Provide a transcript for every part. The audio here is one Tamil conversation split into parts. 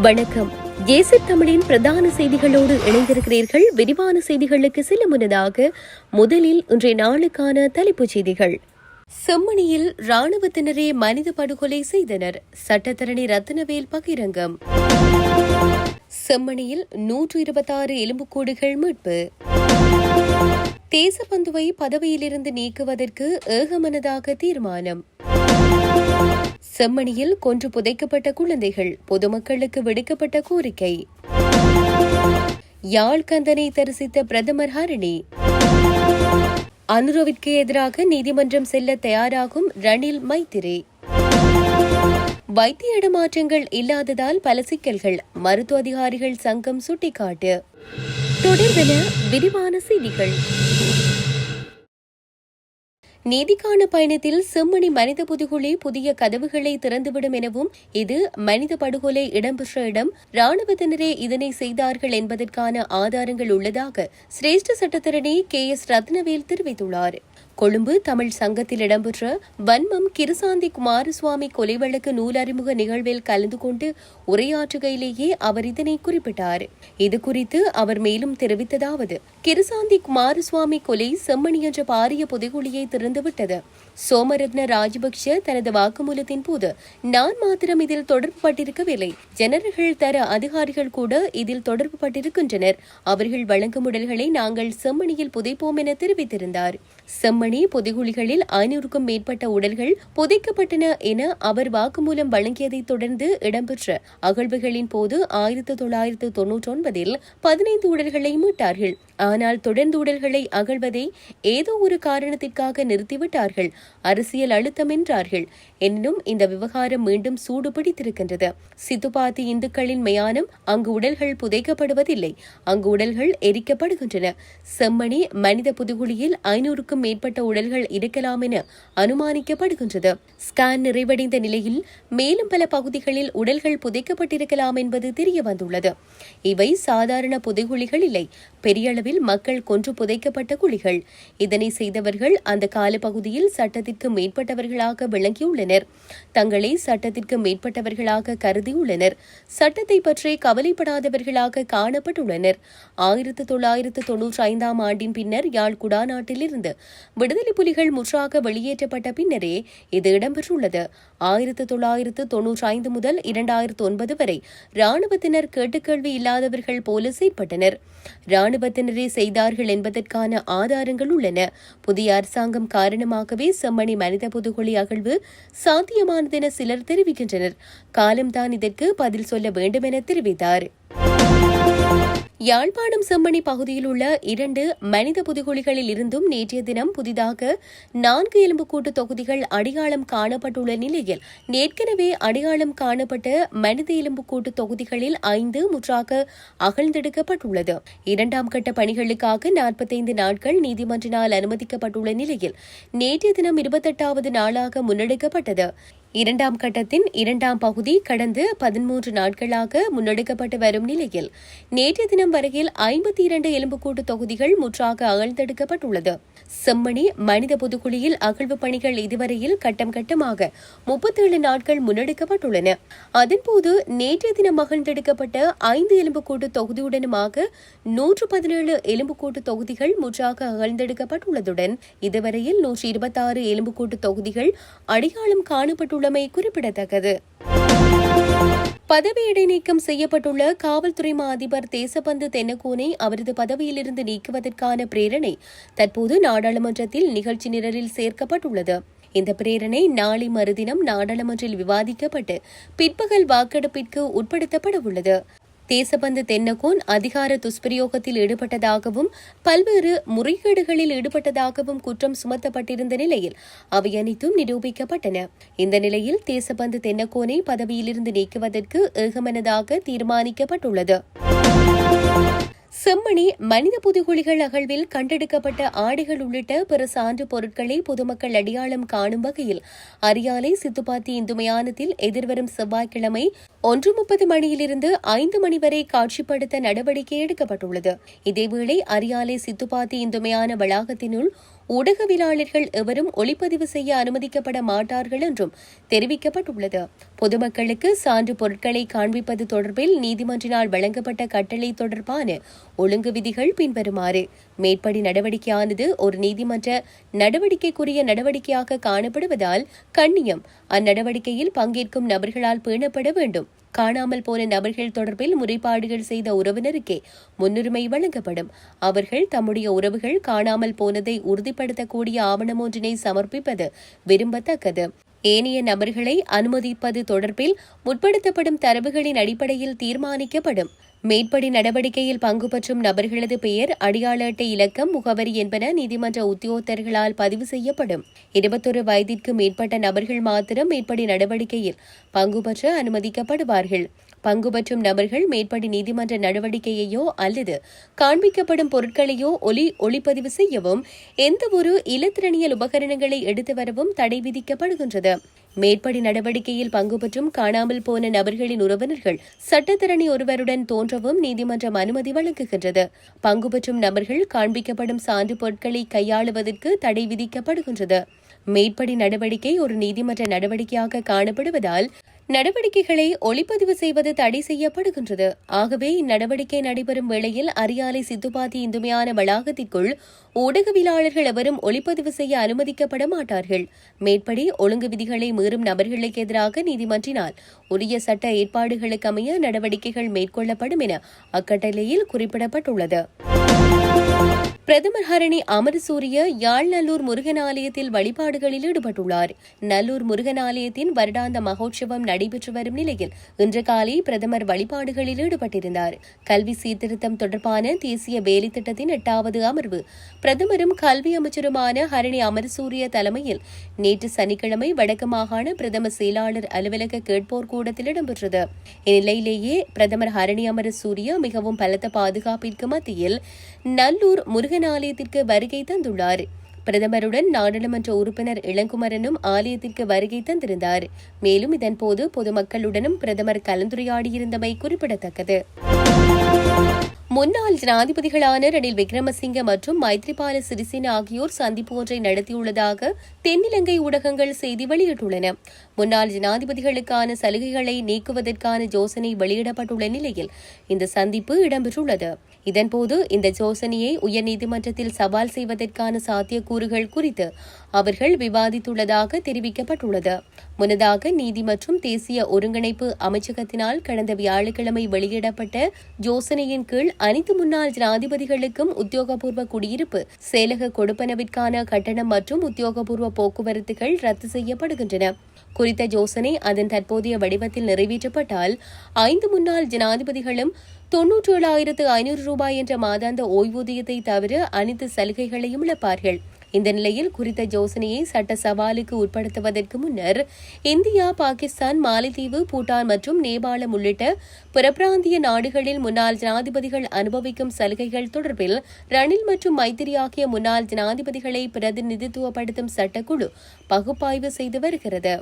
வணக்கம். ஏசி தமிழின் பிரதான செய்திகளோடு இணைந்திருக்கிறீர்கள். விரிவான செய்திகளுக்கு செல்ல முன்னதாக முதலில் இன்றைய நாளுக்கான தலைப்புச் செய்திகள். செம்மணியில் ராணுவத்தினரே மனித படுகொலை செய்தனர். சட்டத்தரணி ரத்னவேல் பகிரங்கம். செம்மணியில் நூற்று இருபத்தாறு எலும்புக்கூடுகள் மீட்பு. தேசபந்துவை பதவியிலிருந்து நீக்குவதற்கு ஏகமனதாக தீர்மானம். செம்மணியில் கொன்று புதைக்கப்பட்ட குழந்தைகள் பொதுமக்களுக்கு விடுக்கப்பட்ட கோரிக்கை. யாழ்கந்தனை தரிசித்த பிரதமர் ஹரணி. அனுரவிற்கு எதிராக நீதிமன்றம் செல்ல தயாராகும் ரணில் மைத்திரி. வைத்திய இடமாற்றங்கள் இல்லாததால் பல சிக்கல்கள் மருத்துவ அதிகாரிகள் சங்கம் சுட்டிக்காட்டு. தொடர்பென விரிவான செய்திகள். நீதிக்கான பயணத்தில் செம்மணி மனித புதுகுழி புதிய கதவுகளை திறந்துவிடும் எனவும் இது மனித படுகொலை இடம்பெற்ற இடம் ராணுவத்தினரே இதனை செய்தார்கள் என்பதற்கான ஆதாரங்கள் உள்ளதாக சிரேஷ்ட சட்டத்தரணி கே எஸ் ரத்னவேல் தெரிவித்துள்ளார். கொழும்பு தமிழ் சங்கத்தில் இடம்பெற்ற வன்மம் கிருசாந்தி குமாரசுவாமி கொலை வழக்கு நூலறிமுக நிகழ்வில் கலந்து கொண்டு உரையாற்றுகையிலேயே அவர் இதனை குறிப்பிட்டார். இதுகுறித்து அவர் மேலும் தெரிவித்ததாவது கிருசாந்தி குமாரசுவாமி கொலை செம்மணி என்ற பாரிய புதைகுழியை திறந்துவிட்டது. சோமரத்ன ராஜபக்ஷ தனது வாக்குமூலத்தின் போது நான் மாத்திரம் இதில் தொடர்பு பட்டிருக்கவில்லை ஜெனரல்கள் தர அதிகாரிகள் கூட இதில் தொடர்பு பட்டிருக்கின்றனர் அவர்கள் வழங்கும் உடல்களை நாங்கள் செம்மணியில் புதைப்போம் என தெரிவித்திருந்தார். செம்மணி புதைகுழிகளில் ஐநூறுக்கும் மேற்பட்ட உடல்கள் புதைக்கப்பட்டன என அவர் வாக்குமூலம் வழங்கியதைத் தொடர்ந்து இடம்பெற்ற அகழ்வுகளின் போது ஆயிரத்து தொள்ளாயிரத்து தொன்னூற்றி ஒன்பதில் பதினைந்து உடல்களை மீட்டார்கள். ஆனால் தொடர்ந்து உடல்களை அகழ்வதை ஏதோ ஒரு காரணத்திற்காக நிறுத்திவிட்டார்கள். அரசியல் அழுத்தம் என்றார்கள். எனினும் இந்த விவகாரம் மீண்டும் சூடு பிடித்திருக்கின்றது சித்துப்பாத்தி இந்துக்களின் மயானம் அங்கு உடல்கள் புதைக்கப்படுவதில்லை. அங்கு உடல்கள் எரிக்கப்படுகின்றன. செம்மணி மனித புதுகுழியில் ஐநூறுக்கும் மேற்பட்ட உடல்கள் இருக்கலாம் என அனுமானிக்கப்படுகின்றது. ஸ்கேன் நிறைவடைந்த நிலையில் மேலும் பல பகுதிகளில் உடல்கள் புதைக்கப்பட்டிருக்கலாம் என்பது தெரிய வந்துள்ளது இவை சாதாரண புதைகுழிகள் இல்லை. பெரிய அளவில் மக்கள் கொன்று புதைக்கப்பட்ட குழிகள். இதனை செய்தவர்கள் அந்த காலப்பகுதியில் சட்டத்திற்கு மேற்பட்டவர்களாக விளங்கியுள்ளனர். தங்களை சட்டத்திற்கு மேற்பட்டவர்களாக கருதியுள்ளனர். சட்டத்தை பற்றி கவலைப்படாதவர்களாக காணப்பட்டுள்ளனர். ஆயிரத்து தொள்ளாயிரத்து தொன்னூற்றி ஐந்தாம் ஆண்டின் பின்னர் யாழ் குடாநாட்டிலிருந்து விடுதலை புலிகள் முற்றாக வெளியேற்றப்பட்ட பின்னரே இது இடம்பெற்றுள்ளது. ஆயிரத்து தொள்ளாயிரத்து தொன்னூற்றி ஐந்து முதல் இரண்டாயிரத்து ஒன்பது வரை ராணுவத்தினர் கேட்டுக்கேள்வி இல்லாதவர்கள் போல செயற்பட்டனர் இராணுவத்தினரே செய்தார்கள் என்பதற்கான ஆதாரங்கள் உள்ளன. புதிய அரசாங்கம் காரணமாகவே செம்மணி மனித புதுகொலி அகழ்வு சாத்தியமானதென சிலர் தெரிவிக்கின்றனர். காலம்தான் இதற்கு பதில் சொல்ல வேண்டும் என தெரிவித்தார். யாழ்ப்பாணம் செம்மணி பகுதியில் உள்ள இரண்டு மனித புதுகுழிகளில் இருந்தும் நேற்றைய தினம் புதிதாக நான்கு எலும்புக்கூட்டு தொகுதிகள் அடையாளம் காணப்பட்டுள்ள நிலையில் ஏற்கனவே அடையாளம் காணப்பட்ட மனித எலும்புக்கூட்டு தொகுதிகளில் ஐந்து முற்றாக அகழ்ந்தெடுக்கப்பட்டுள்ளது. இரண்டாம் கட்ட பணிகளுக்காக நாற்பத்தைந்து நாட்கள் நீதிமன்றினால் அனுமதிக்கப்பட்டுள்ள நிலையில் நேற்றைய தினம் இருபத்தெட்டாவது நாளாக முன்னெடுக்கப்பட்டது. இரண்டாம் கட்டத்தின் இரண்டாம் பகுதி கடந்த பதிமூன்று நாட்களாக முன்னெடுக்கப்பட்டு வரும் நிலையில் நேற்றைய தினம் வரையில் ஐம்பத்தி இரண்டு எலும்புக்கூட்டு தொகுதிகள் முற்றாக அகழ்ந்தெடுக்கப்பட்டுள்ளது செம்மணி மனித புதுக்குழியில் அகழ்வு பணிகள் இதுவரையில் கட்டம் கட்டமாக முப்பத்தேழு நாட்கள் முன்னெடுக்கப்பட்டுள்ளன. அதன்போது நேற்றைய தினம் அகழ்ந்தெடுக்கப்பட்ட ஐந்து எலும்புக்கூட்டு தொகுதியுடனுமாக நூற்று பதினேழு எலும்புக்கூட்டு தொகுதிகள் முற்றாக அகழ்ந்தெடுக்கப்பட்டுள்ளதுடன் இதுவரையில் நூற்றி இருபத்தாறு எலும்புக்கூட்டு தொகுதிகள் அடையாளம் காணப்பட்டுள்ள உள்ளமை குறிப்பிடத்தக்கது. பதவி இடைநீக்கம் செய்யப்பட்டுள்ள காவல்துறை மா அதிபர் தேசபந்து தென்னகோனை அவரது பதவியிலிருந்து நீக்குவதற்கான பிரேரணை தற்போது நாடாளுமன்றத்தில் நிகழ்ச்சி நிரலில் சேர்க்கப்பட்டுள்ளது. இந்த பிரேரணை நாளை மறுதினம் நாடாளுமன்றில் விவாதிக்கப்பட்டு பிற்பகல் வாக்கெடுப்பிற்கு உட்படுத்தப்பட உள்ளது தேசபந்து தென்னகோன் அதிகார துஷ்பிரயோகத்தில் ஈடுபட்டதாகவும் பல்வேறு முறைகேடுகளில் ஈடுபட்டதாகவும் குற்றம் சுமத்தப்பட்டிருந்த நிலையில் அவை அனைத்தும் நிரூபிக்கப்பட்டன. இந்த நிலையில் தேசபந்து தென்னகோனை பதவியிலிருந்து நீக்குவதற்கு ஏகமனதாக தீர்மானிக்கப்பட்டுள்ளது. செம்மணி மனித புதுகுழிகள் அகழ்வில் கண்டெடுக்கப்பட்ட ஆடைகள் உள்ளிட்ட பிற சான்று பொருட்களை பொதுமக்கள் அடையாளம் காணும் வகையில் அரியாலை சித்துப்பாத்தி இந்து மயானத்தில் எதிர்வரும் செவ்வாய்க்கிழமை ஒன்று முப்பது மணியிலிருந்து ஐந்து மணி வரை காட்சிப்படுத்த நடவடிக்கை எடுக்கப்பட்டுள்ளது. இதேவேளை அரியாலை சித்துப்பாத்தி இந்து மயான வளாகத்தினுள் ஊடகவியலாளர்கள் எவரும் ஒளிப்பதிவு செய்ய அனுமதிக்கப்பட மாட்டார்கள் என்றும் தெரிவிக்கப்பட்டுள்ளது. பொதுமக்களுக்கு சான்று பொருட்களை காண்பிப்பது தொடர்பில் நீதிமன்றினால் வழங்கப்பட்ட கட்டளை தொடர்பான ஒழுங்கு விதிகள் பின்வருமாறு மேற்படி நடவடிக்கையானது ஒரு நீதிமன்ற நடவடிக்கைக்குரிய நடவடிக்கையாக காணப்படுவதால் கண்ணியம் அந்நடவடிக்கையில் பங்கேற்கும் நபர்களால் பேணப்பட வேண்டும். காணாமல் போன நபர்கள் தொடர்பில் முறைப்பாடுகள் செய்த உறவினருக்கே முன்னுரிமை வழங்கப்படும். அவர்கள் தம்முடைய உறவுகள் காணாமல் போனதை உறுதிப்படுத்தக்கூடிய ஆவணம் ஒன்றினை சமர்ப்பிப்பது விரும்பத்தக்கது. ஏனைய நபர்களை அனுமதிப்பது தொடர்பில் முற்படுத்தப்படும் தரவுகளின் அடிப்படையில் தீர்மானிக்கப்படும். மேற்படி நடவடிக்கையில் பங்கு பெற்றும் நபர்களது பெயர் அடையாள அட்டை இலக்கம் முகவரி என்பன நீதிமன்ற உத்தியோகத்தர்களால் பதிவு செய்யப்படும். இருபத்தொரு வயதிற்கு மேற்பட்ட நபர்கள் மாத்திரம் மேற்படி நடவடிக்கையில் பங்கு பெற்ற அனுமதிக்கப்படுவார்கள். பங்குபற்றும் நபர்கள் மேற்படி நீதிமன்ற நடவடிக்கையையோ அல்லது காண்பிக்கப்படும் பொருட்களையோ ஒலி ஒளிப்பதிவு செய்யவும் எந்தவொரு இலத்திரனியல் உபகரணங்களை எடுத்து வரவும் தடை விதிக்கப்படுகின்றது. மேற்படி நடவடிக்கையில் பங்குபற்றும் காணாமல் போன நபர்களின் உறவினர்கள் சட்டத்தரணி ஒருவருடன் தோன்றவும் நீதிமன்றம் அனுமதி வழங்குகின்றது. பங்குபற்றும் நபர்கள் காண்பிக்கப்படும் சான்று பொருட்களை கையாளுவதற்கு தடை விதிக்கப்படுகின்றது. மேற்படி நடவடிக்கை ஒரு நீதிமன்ற நடவடிக்கையாக காணப்படுவதால் நடவடிக்கைகளை ஒளிப்பதிவு செய்வது தடை செய்யப்படுகின்றது. ஆகவே இந்நடவடிக்கை நடைபெறும் வேளையில் அரியாலை சித்துப்பாத்தி இந்துமையான வளாகத்திற்குள் ஊடகவியலாளர்கள் எவரும் ஒளிப்பதிவு செய்ய அனுமதிக்கப்பட மாட்டார்கள். மேற்படி ஒழுங்கு விதிகளை மீறும் நபர்களுக்கு எதிராக நீதிமன்றினால் உரிய சட்ட ஏற்பாடுகளுக்கு அமைய நடவடிக்கைகள் மேற்கொள்ளப்படும் என அக்கட்டளையில் குறிப்பிடப்பட்டுள்ளது. பிரதமர் ஹரணி அமரசூரிய யாழ் நல்லூர் முருகன் ஆலயத்தில் வழிபாடுகளில் ஈடுபட்டுள்ளார். நல்லூர் முருகன் ஆலயத்தின் வருடாந்த மகோற்சவம் நடைபெற்று வரும் நிலையில் இன்று காலை பிரதமர் வழிபாடுகளில் ஈடுபட்டிருந்தார். கல்வி சீர்திருத்தம் தொடர்பான தேசிய வேலை திட்டத்தின் எட்டாவது அமர்வு. பிரதமரும் கல்வி அமைச்சருமான ஹரணி அமரசூரிய தலைமையில் நேற்று சனிக்கிழமை வடக்கு மாகாண பிரதம செயலாளர் அலுவலக கேட்போர் கூடத்தில் இடம்பெற்றது. இந்நிலையிலேயே பிரதமர் ஹரணி அமரசூரிய மிகவும் பலத்த பாதுகாப்பிற்கு மத்தியில் நல்லூர் முருகன் ஆலயத்திற்கு வருகை தந்துள்ளார். பிரதமருடன் நாடாளுமன்ற உறுப்பினர் இளங்குமரனும் ஆலயத்திற்கு வருகை தந்திருந்தார். மேலும் இதன்போது பொதுமக்களுடனும் பிரதமர் கலந்துரையாடியிருந்தமை குறிப்பிடத்தக்கது. முன்னாள் ஜனாதிபதிகளான ரணில் விக்ரமசிங்க மற்றும் மைத்ரிபால சிறிசேன ஆகியோர் சந்திப்பு ஒன்றை நடத்தியுள்ளதாக தென்னிலங்கை ஊடகங்கள் செய்தி வெளியிட்டுள்ளன. முன்னாள் ஜனாதிபதிகளுக்கான சலுகைகளை நீக்குவதற்கான யோசனை வெளியிடப்பட்டுள்ள நிலையில் இந்த சந்திப்பு இடம்பெற்றுள்ளது. இதன்போது இந்த யோசனையை உயர்நீதிமன்றத்தில் சவால் செய்வதற்கான சாத்தியக்கூறுகள் குறித்து அவர்கள் விவாதித்துள்ளதாக தெரிவிக்கப்பட்டுள்ளது. முன்னதாக நீதி மற்றும் தேசிய ஒருங்கிணைப்பு அமைச்சகத்தினால் கடந்த வியாழக்கிழமை வெளியிடப்பட்ட யோசனையின் கீழ் அனைத்து முன்னாள் ஜனாதிபதிகளுக்கும் உத்தியோகபூர்வ குடியிருப்பு செயலக கொடுப்பனவிற்கான கட்டணம் மற்றும் உத்தியோகபூர்வ போக்குவரத்துகள் ரத்து செய்யப்படுகின்றன. குறித்த யோசனை அதன் தற்போதைய வடிவத்தில் நிறைவேற்றப்பட்டால் ஐந்து முன்னாள் ஜனாதிபதிகளும் தொன்னூற்றி ஏழாயிரத்து ஐநூறு ரூபாய் என்ற மாதாந்த ஓய்வூதியத்தை தவிர அனைத்து சலுகைகளையும் இழப்பார்கள். இந்த நிலையில் குறித்த யோசனையை சட்ட சவாலுக்கு உட்படுத்துவதற்கு முன்னர் இந்தியா பாகிஸ்தான் மாலைத்தீவு பூட்டான் மற்றும் நேபாளம் உள்ளிட்ட புறப்பிராந்திய நாடுகளில் முன்னாள் ஜனாதிபதிகள் அனுபவிக்கும் சலுகைகள் தொடர்பில் ரணில் மற்றும் மைத்திரி ஆகிய முன்னாள் ஜனாதிபதிகளை பிரதிநிதித்துவப்படுத்தும் சட்டக்குழு பகுப்பாய்வு செய்து வருகிறது.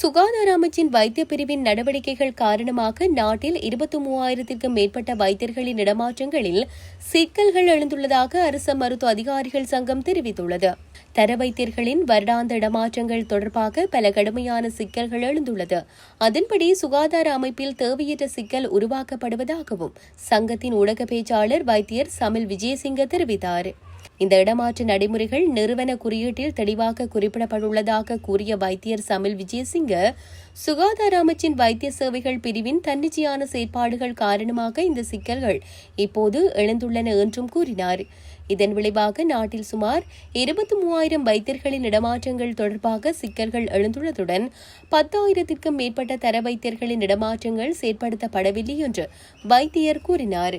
சுகாதார அமைச்சின் வைத்திய பிரிவின் நடவடிக்கைகள் காரணமாக நாட்டில் இருபத்தி மூவாயிரத்திற்கும் மேற்பட்ட வைத்தியர்களின் இடமாற்றங்களில் சிக்கல்கள் எழுந்துள்ளதாக அரச மருத்துவ அதிகாரிகள் சங்கம் தெரிவித்துள்ளது. தர வைத்தியர்களின் வருடாந்த இடமாற்றங்கள் தொடர்பாக பல கடுமையான சிக்கல்கள் எழுந்துள்ளது. அதன்படி சுகாதார அமைப்பில் தேவையற்ற சிக்கல் உருவாக்கப்படுவதாகவும் சங்கத்தின் ஊடக பேச்சாளர் வைத்தியர் சமில் விஜயசிங்க தெரிவித்தார். இந்த இடமாற்ற நடைமுறைகள் நிறுவன குறியீட்டில் தெளிவாக குறிப்பிடப்பட்டுள்ளதாக கூறிய வைத்தியர் சமில் விஜயசிங்க சுகாதார அமைச்சின் வைத்திய சேவைகள் பிரிவின் தன்னிச்சையான செயற்பாடுகள் காரணமாக இந்த சிக்கல்கள் இப்போது எழுந்துள்ளன என்றும் கூறினார். இதன் விளைவாக நாட்டில் சுமார் இருபத்தி மூவாயிரம் வைத்தியர்களின் இடமாற்றங்கள் தொடர்பாக சிக்கல்கள் எழுந்துள்ளதுடன் பத்தாயிரத்திற்கும் மேற்பட்ட தர வைத்தியர்களின் இடமாற்றங்கள் செயற்படுத்தப்படவில்லை என்று வைத்தியர் கூறினார்.